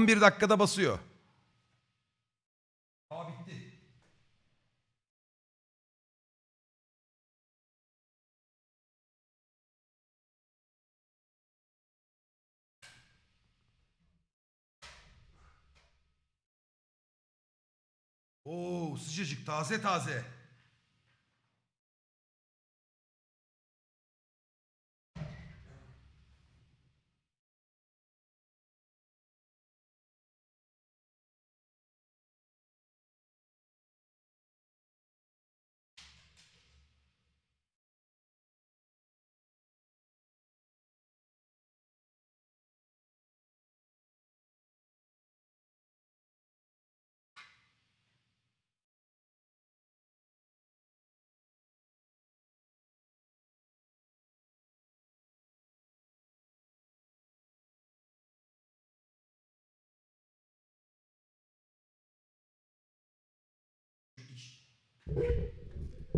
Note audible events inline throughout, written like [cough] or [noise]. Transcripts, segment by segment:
11 dakikada basıyor. Aa bitti. Oo sıcacık taze taze.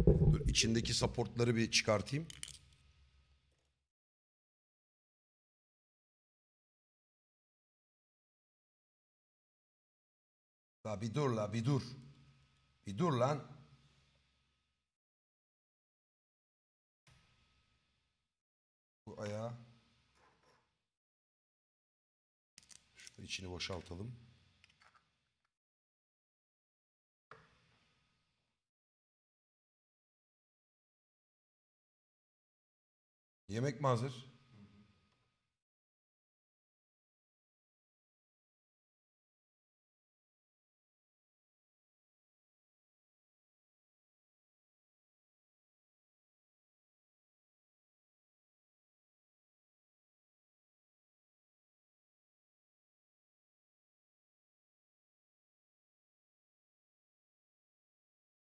Dur içindeki supportları bir çıkartayım. La bir dur la bir dur. Bir dur lan. Bu ayağı. Şurada içini boşaltalım. Yemek mi hazır?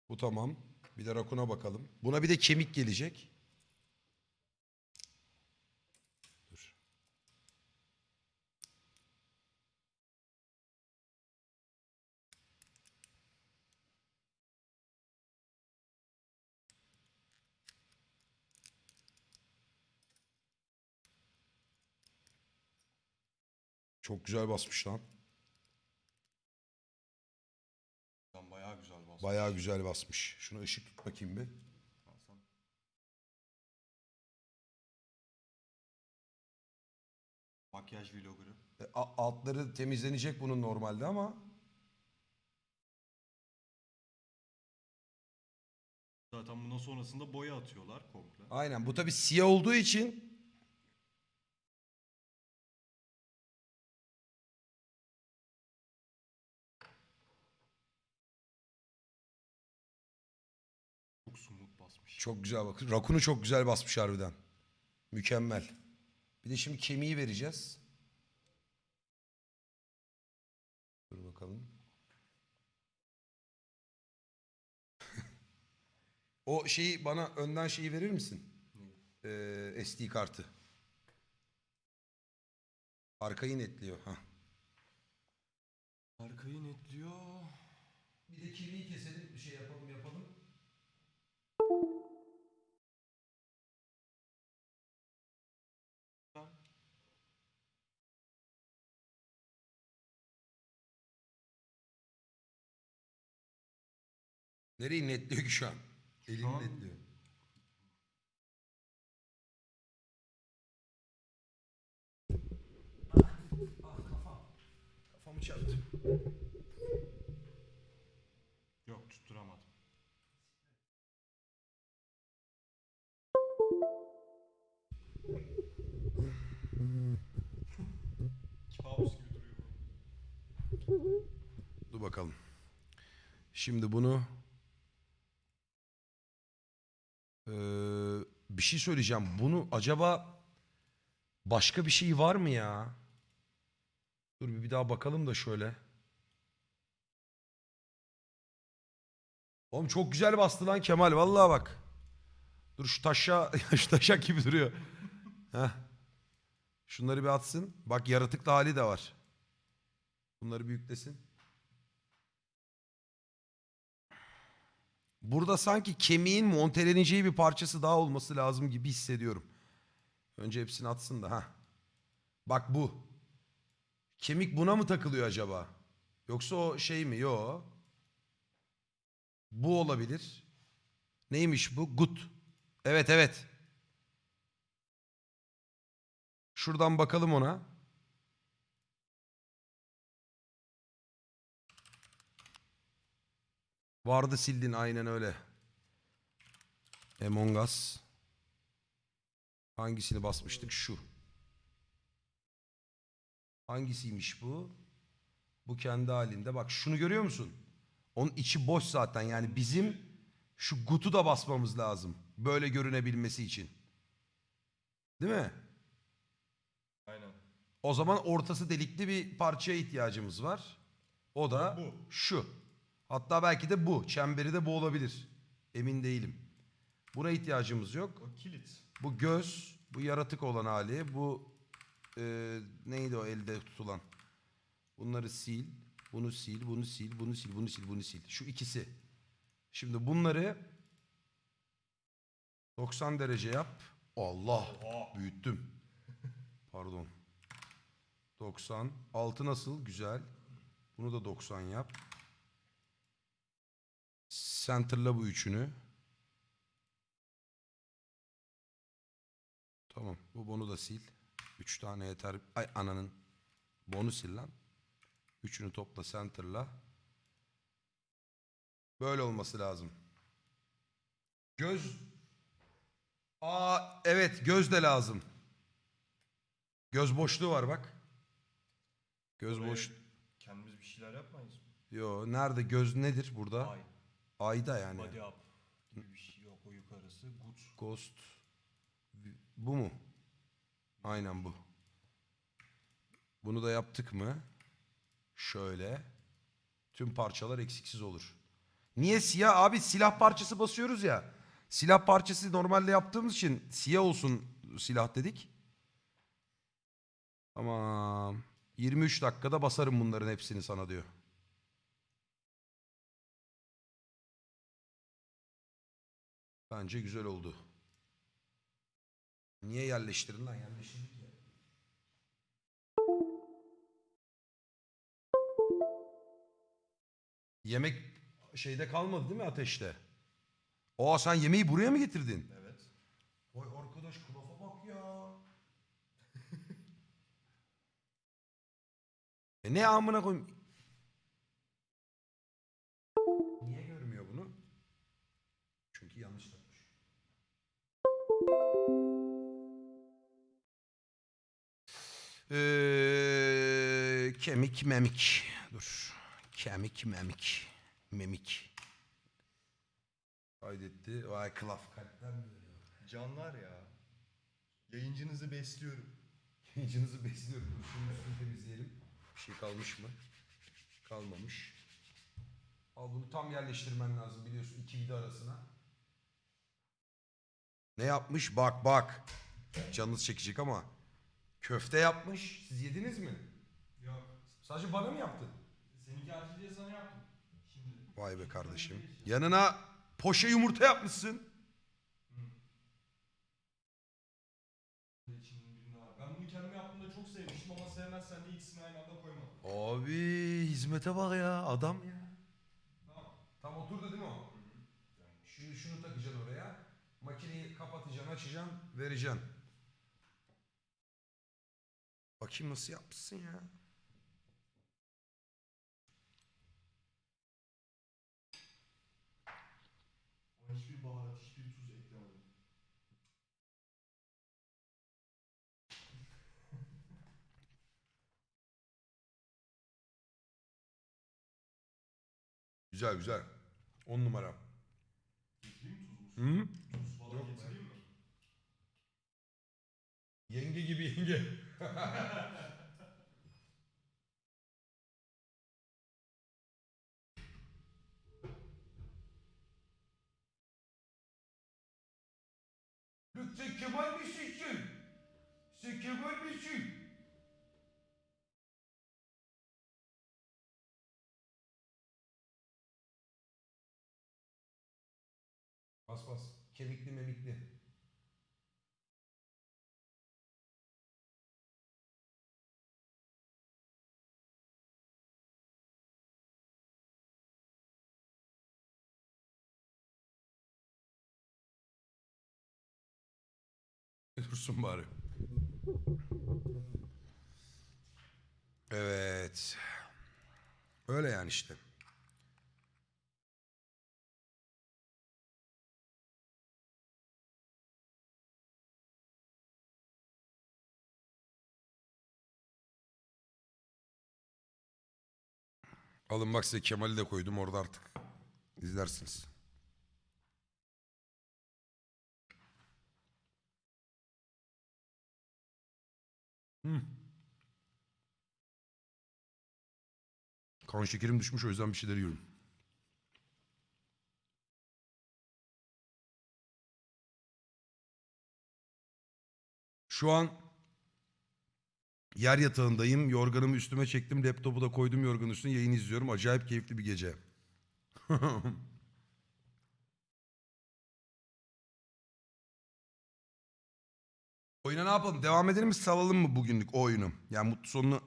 Bu tamam. Bir de rakuna bakalım. Buna bir de kemik gelecek. Çok güzel basmış lan. Lan bayağı güzel basmış. Bayağı güzel basmış. Şunu ışık tut bakayım bir. Makyaj vloggerı. E, altları temizlenecek bunun normalde ama Zaten bundan sonrasında boya atıyorlar komple. aynen bu tabi siyah olduğu için çok güzel bak. Rakunu çok güzel basmış harbiden. Mükemmel. Bir de şimdi kemiği vereceğiz. Dur bakalım. [laughs] o şeyi bana önden şeyi verir misin? Ee, SD kartı. Arkayı netliyor. Hah. Arkayı netliyor. Bir de kemiği keselim, bir şey yapalım yapalım. Nereyi netliyor ki şu an? Elini an- netliyor. Ah kafam. Kafamı çarptı. Yok tutturamadım. Kabus gibi duruyor. Dur bakalım. Şimdi bunu şey söyleyeceğim. Bunu acaba başka bir şey var mı ya? Dur bir daha bakalım da şöyle. Oğlum çok güzel bastı lan Kemal vallahi bak. Dur şu taşa [laughs] şu taşak gibi duruyor. Heh. Şunları bir atsın. Bak yaratıklı hali de var. Bunları bir yüklesin. Burada sanki kemiğin monteleneceği bir parçası daha olması lazım gibi hissediyorum. Önce hepsini atsın da ha. Bak bu. Kemik buna mı takılıyor acaba? Yoksa o şey mi? Yo. Bu olabilir. Neymiş bu? Gut. Evet evet. Şuradan bakalım ona. Vardı sildin aynen öyle. Among Us. Hangisini basmıştık? Şu. Hangisiymiş bu? Bu kendi halinde. Bak şunu görüyor musun? Onun içi boş zaten. Yani bizim şu gutu da basmamız lazım. Böyle görünebilmesi için. Değil mi? Aynen. O zaman ortası delikli bir parçaya ihtiyacımız var. O da Bu. şu. Hatta belki de bu. Çemberi de bu olabilir. Emin değilim. Buna ihtiyacımız yok. O kilit. Bu göz, bu yaratık olan hali, bu e, neydi o elde tutulan? Bunları sil, bunu sil, bunu sil, bunu sil, bunu sil, bunu sil. Şu ikisi. Şimdi bunları 90 derece yap. Allah, Oha. büyüttüm. Pardon. 90. Altı nasıl? Güzel. Bunu da 90 yap. Center'la bu üçünü. Tamam. Bu bonu da sil. Üç tane yeter. Ay ananın. Bonu sil lan. Üçünü topla center'la. Böyle olması lazım. Göz. Aa evet göz de lazım. Göz boşluğu var bak. Göz boş. Kendimiz bir şeyler yapmayız mı? Yo nerede göz nedir burada? Ay. Ayda yani. Body up gibi bir şey yok o yukarısı. Good. Ghost. Bu mu? Aynen bu. Bunu da yaptık mı? Şöyle. Tüm parçalar eksiksiz olur. Niye siyah? Abi silah parçası basıyoruz ya. Silah parçası normalde yaptığımız için siyah olsun silah dedik. Tamam. 23 dakikada basarım bunların hepsini sana diyor. Bence güzel oldu. Niye yerleştirin lan? Yerleştirdik ya. Yemek şeyde kalmadı değil mi ateşte? Aa sen yemeği buraya mı getirdin? Evet. Vay arkadaş kulafa bak ya. [laughs] e ne amına koyayım? Ee, kemik memik. Dur. Kemik memik. Memik. Kaydetti. Vay mi veriyor? Canlar ya. Yayıncınızı besliyorum. Yayıncınızı besliyorum. Dur Şunun üstünü temizleyelim. Bir şey kalmış mı? Kalmamış. Al bunu tam yerleştirmen lazım biliyorsun iki vida arasına. Ne yapmış? Bak bak. Canınız çekecek ama. Köfte yapmış. Siz yediniz mi? Yok. Sadece bana mı yaptın? Seninki acil diye sana yaptım. Şimdi. Vay be kardeşim. Yanına poşe yumurta yapmışsın. İçinin birinde var. Ben bunu kendim yaptığımda çok sevmiştim ama sevmezsen de ikisini aynı anda. Abi hizmete bak ya adam ya. Tamam. Tam oturdu değil mi o? Şimdi şunu takacaksın oraya. Makineyi kapatacaksın, açacaksın, vereceksin. Bakayım nasıl yapmışsın ya. Hiçbir baharat, hiçbir tuz eklemedim. [laughs] Güzel güzel. On numara. Getireyim tuz mu? Hı? Tuz falan Yok be. getireyim mi? Yenge gibi yenge. Lütfen Kemal misin sen? Sen Kemal misin? Bas bas. Kemikli memikli. Otursun bari. Evet. Öyle yani işte. Alın bak size Kemal'i de koydum orada artık. İzlersiniz. Hmm. Kan şekerim düşmüş o yüzden bir şeyler yiyorum. Şu an yer yatağındayım. Yorganımı üstüme çektim. Laptopu da koydum yorganın üstüne. Yayın izliyorum. Acayip keyifli bir gece. [laughs] Oyuna ne yapalım? Devam edelim mi? Salalım mı bugünlük o oyunu? Yani mutlu sonunu